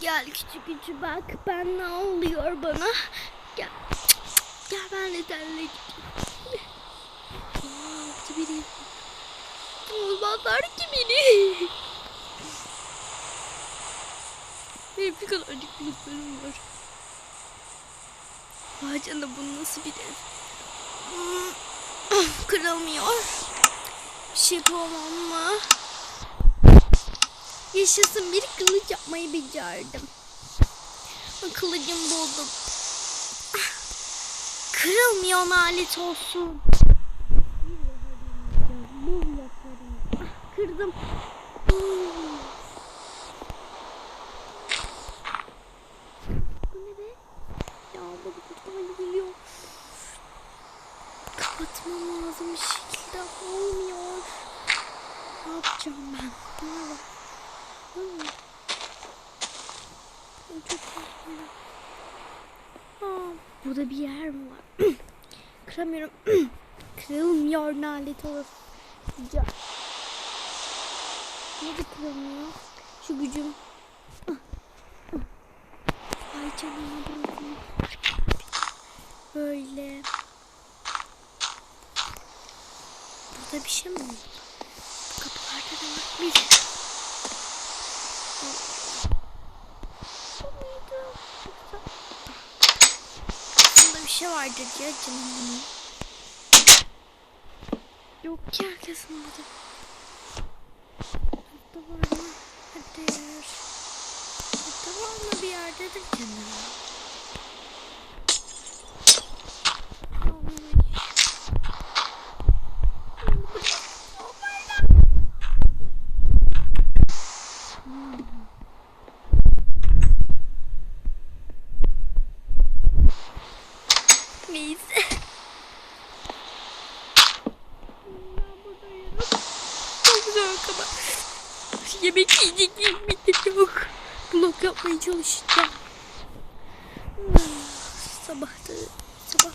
Gel küçük küçük bak ben ne oluyor bana. Gel. Gel ben de seninle gideyim. Biri. Olmazlar ki beni. Benim bir kadarcık bulutlarım var. Vay canına bu nasıl bir ev? Hmm, Kırılmıyor. Bir şey yapamam mı? Yaşasın bir kılıç yapmayı becerdim. Kılıcım buldum. Kırılmıyor alet olsun. Kırdım. Bu ne be? Ya bu bir geliyor. Kapatmam lazım bir şekilde. Olmuyor. Ne yapacağım ben? Ne var? Hmm. Çok korkuyorum. Aa, burada bir yer mi var? Kıramıyorum. Kırılmıyor nalet olacak. Nerede kırılmıyor? Şu gücüm. Ay canına bırakın. Böyle. Burada bir şey mi? Bu kapılarda da var. Bir. Bu muydu? Bunda bir şey vardır ya canım. Yok ya kesin burada. Burada var mı? Hadi. Burada var mı bir yerdedir canım. Neyse. Ben buradayım. Çok güzel kadar. Yemek yiyecek yemek yok. Blok yapmaya çalışacağım. Sabahtı. Sabah.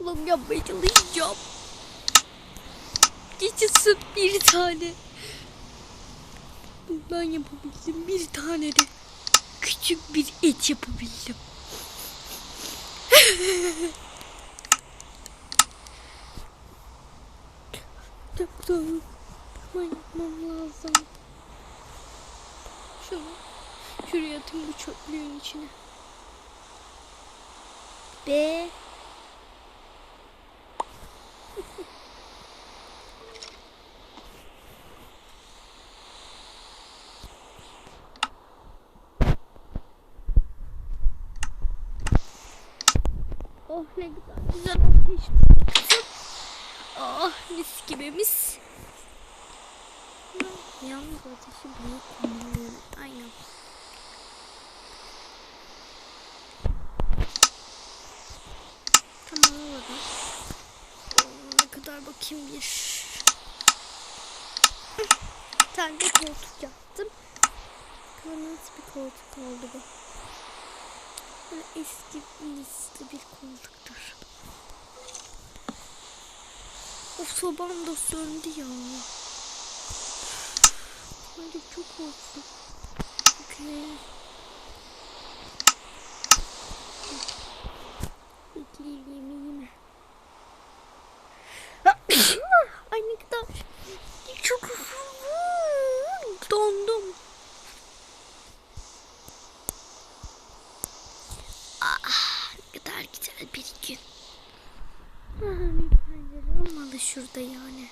Blok yapmaya çalışacağım. Geçilsin bir tane. Ben yapabildim bir tane de. Küçük bir et yapabildim. Hemen yapmam lazım. Şunu. Şuraya atayım bu çöplüğün içine. Be. Oh ne güzel güzel ateş. Oh mis gibi mis. Yalnız ateşi büyük kullanıyorum. Aynen. Tamam oldu. Ne kadar bakayım bir. Bir tane de koltuk yaptım. Nasıl bir koltuk oldu bu? Böyle eski nesli bir koltuktur. Of sobam da söndü ya. Bence çok olsun. Okey. Bekleyeyim yemeğimi. Ay ne kadar çok dondum. Ah, ne kadar güzel bir gün. Ah, pencere olmalı şurada yani.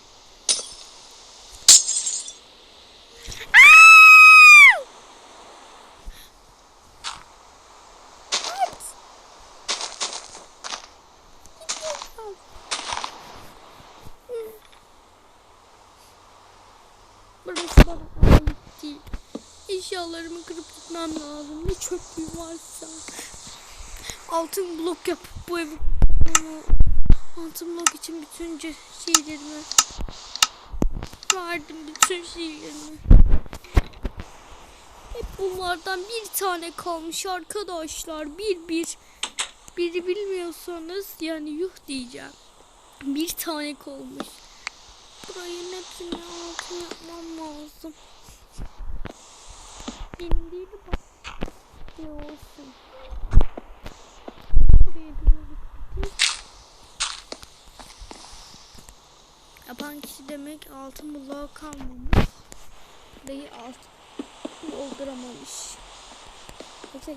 Eşyalarımı kırıp gitmem lazım. Ne çöplüğüm varsa. Altın blok yapıp bu evi altın blok için bütün şeylerimi verdim bütün şeylerimi. Hep bunlardan bir tane kalmış arkadaşlar. Bir bir. Biri bilmiyorsanız yani yuh diyeceğim. Bir tane kalmış. Burayı hepsini altın yapmam lazım. Şey olsun. Buraya bir yolu kapatayım. Yapan kişi demek altın bulağı kalmamış. Burayı altın dolduramamış. Neyse.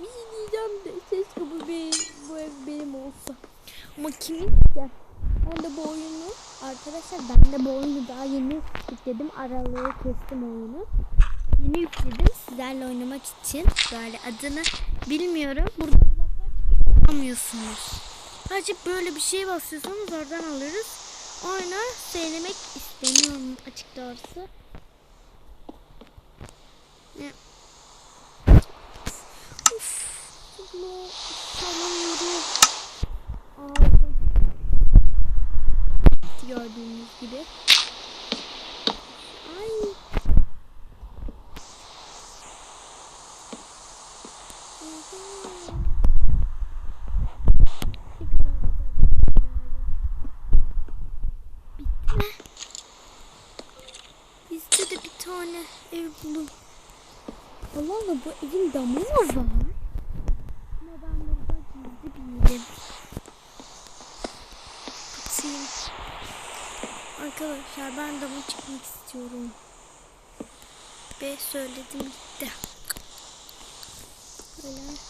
Bir şey diyeceğim de keşke bu, benim, bu ev benim olsa. Ama kiminse. Ben de bu oyunu arkadaşlar ben de bu oyunu daha yeni yükledim. Aralığı kestim oyunu. Yeni yükledim sizlerle oynamak için. Böyle adını bilmiyorum. Burada. Almıyorsunuz. Sadece böyle bir şey basıyorsanız oradan alırız. Oyunu söylemek istemiyorum açık doğrusu. Ne? Gördüğünüz gibi. Ay. Oha. Ne kadar güzel bir dünya. Bitti mi? Bizde de bir tane ev buldum. Allah Allah bu evin damı mı var? Ama ben burada gizli bir yerim. Kapatayım. Arkadaşlar ben dama çıkmak istiyorum. Ve söyledim gitti. Böyle.